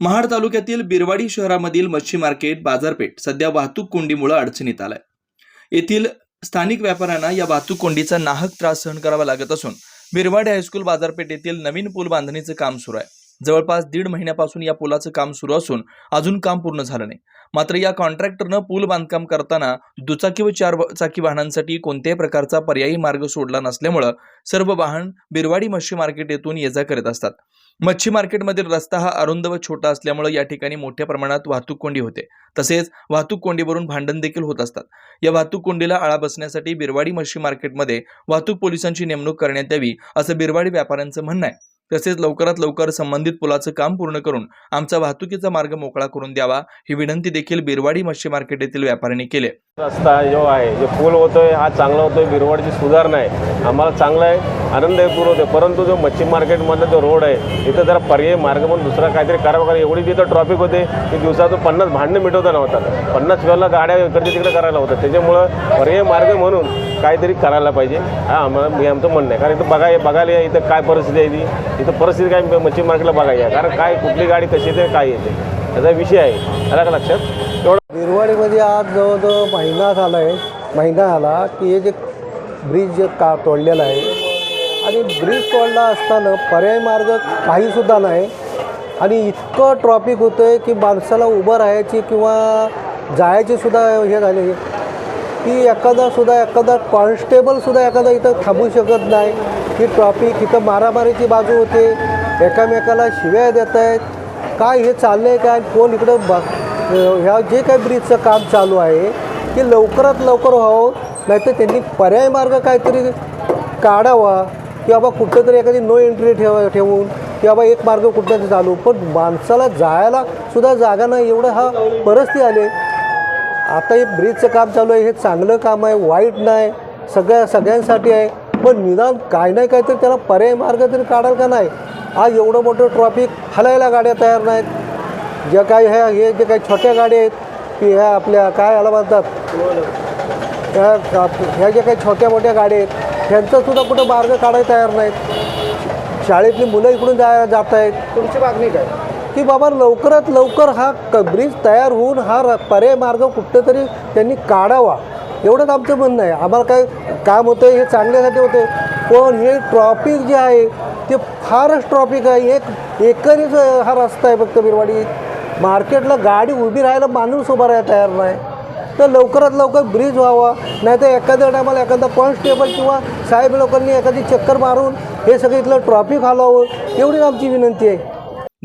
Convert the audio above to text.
महाड तालुक्यातील बिरवाडी शहरामधील मच्छी मार्केट बाजारपेठ सध्या वाहतूक कोंडीमुळे अडचणीत आलाय. येथील स्थानिक व्यापाऱ्यांना या वाहतूक कोंडीचा नाहक त्रास सहन करावा लागत असून बिरवाडी हायस्कूल बाजारपेठेतील नवीन पूल बांधणीचं काम सुरू आहे. जवळपास दीड महिन्यापासून या पुलाचं काम सुरू असून अजून काम पूर्ण झालं नाही. मात्र या कॉन्ट्रॅक्टरनं पूल बांधकाम करताना दुचाकी व चार चाकी वाहनांसाठी कोणत्याही प्रकारचा पर्यायी मार्ग सोडला नसल्यामुळं सर्व वाहन बिरवाडी मच्छी मार्केट येथून ये जा करीत असतात. मच्छी मार्केटमधील रस्ता हा अरुंद व छोटा असल्यामुळे या ठिकाणी मोठ्या प्रमाणात वाहतूक कोंडी होते. तसेच वाहतूक कोंडीवरून भांडण देखील होत असतात. या वाहतूक कोंडीला आळा बसण्यासाठी बिरवाडी मच्छी मार्केटमध्ये वाहतूक पोलिसांची नेमणूक करण्यात यावी असं बिरवाडी व्यापाऱ्यांचं म्हणणं आहे. तसेच लवकरात लवकर संबंधित पुलाचं काम पूर्ण करून आमचा वाहतुकीचा मार्ग मोकळा करून द्यावा ही विनंती देखील बिरवाडी मच्छी मार्केट येथील व्यापाऱ्यांनी केली. रस्ता जो आहे जो पूल होतोय हा चांगला होतोय बिरवाडची सुधारणा आहे. आम्हाला चांगला आहे आनंददायी पूर होतोय परंतु जो मच्छी मार्केटमधला जो रोड आहे इथं जरा पर्यायी मार्ग म्हणून दुसरा काहीतरी करावं कारण एवढी तिथं ट्रॉफिक होते की दिवसातून पन्नास भांडणं मिटवता नव्हतात. पन्नास वेळेला गाड्या इकडे तिकडे करायला होतात त्याच्यामुळं पर्यायी मार्ग म्हणून काहीतरी करायला पाहिजे. हा आम्हाला मी आमचं म्हणणं आहे. कारण इथं बघा बघायला या इथं काय परिस्थिती आहे ती. इथं परिस्थिती काय म्हणजे मच्छी मार्केटला बघायला कारण काय कुठली गाडी कशी येते काय येते. त्याचा विषय आहे. आला का लक्षात? तेवढं बिरवाडीमध्ये आज जवळजवळ महिना झाला आहे महिना आला की हे जे ब्रिज जे का तोडलेला आहे. आणि ब्रिज तोडला असताना पर्याय मार्ग काहीसुद्धा नाही. आणि इतकं ट्रॉफिक होतं आहे की माणसाला उभं राहायची किंवा जायची सुद्धा हे झाले की एखादासुद्धा एखादा कॉन्स्टेबलसुद्धा एखादा इथं थांबू शकत नाही. की ट्रॉफिक इथं मारामारीची बाजू होते. एकामेकाला शिव्या देत आहेत. काय हे चाललं आहे काय? कोण इकडं ब ह्या जे काही ब्रिजचं काम चालू आहे ते लवकरात लवकर व्हावं नाहीतर त्यांनी पर्याय मार्ग काहीतरी काढावा की बाबा कुठंतरी एखादी नो एंट्री ठेवा ठेवून की बाबा एक मार्ग कुठं चालू. पण माणसाला जायला सुद्धा जागा नाही. एवढं हा परिस्थिती आली आता हे ब्रिजचं काम चालू आहे हे चांगलं काम आहे वाईट नाही सगळ्या सगळ्यांसाठी आहे. पण निदान काय नाही काय तरी त्याला पर्याय मार्ग तरी काढाल का नाही? आज एवढं मोठं ट्रॉफिक हलायला गाड्या तयार नाहीत. ज्या काही ह्या हे जे काही छोट्या गाड्या आहेत की ह्या आपल्या काय याला म्हणतात? ह्या ह्या ज्या काही छोट्या मोठ्या गाड्या आहेत ह्यांचासुद्धा कुठं मार्ग काढायला तयार नाहीत. शाळेतली मुलं इकडून जा जात आहेत तुमची मागणी काय? की बाबा लवकरात लवकर हा क ब्रिज तयार होऊन हा र- पर्याय मार्ग कुठेतरी त्यांनी काढावा. एवढंच आमचं म्हणणं आहे. आम्हाला काय काम होतं हे चांगल्यासाठी होते पण हे ट्रॉफिक जे आहे ते फारच ट्रॉफिक आहे. एक एकरीच हा रस्ता आहे फक्त बिरवाडी मार्केटला गाडी उभी राहायला माणूस उभा राहायला तयार नाही. तर लवकरात लवकर ब्रिज व्हावा. नाही तर एखाद्या टायमाला एखादा कॉन्स्टेबल किंवा साहेब लोकांनी एखादी चक्कर मारून हे सगळं इथलं ट्रॉफिक हलावं एवढीच आमची विनंती आहे.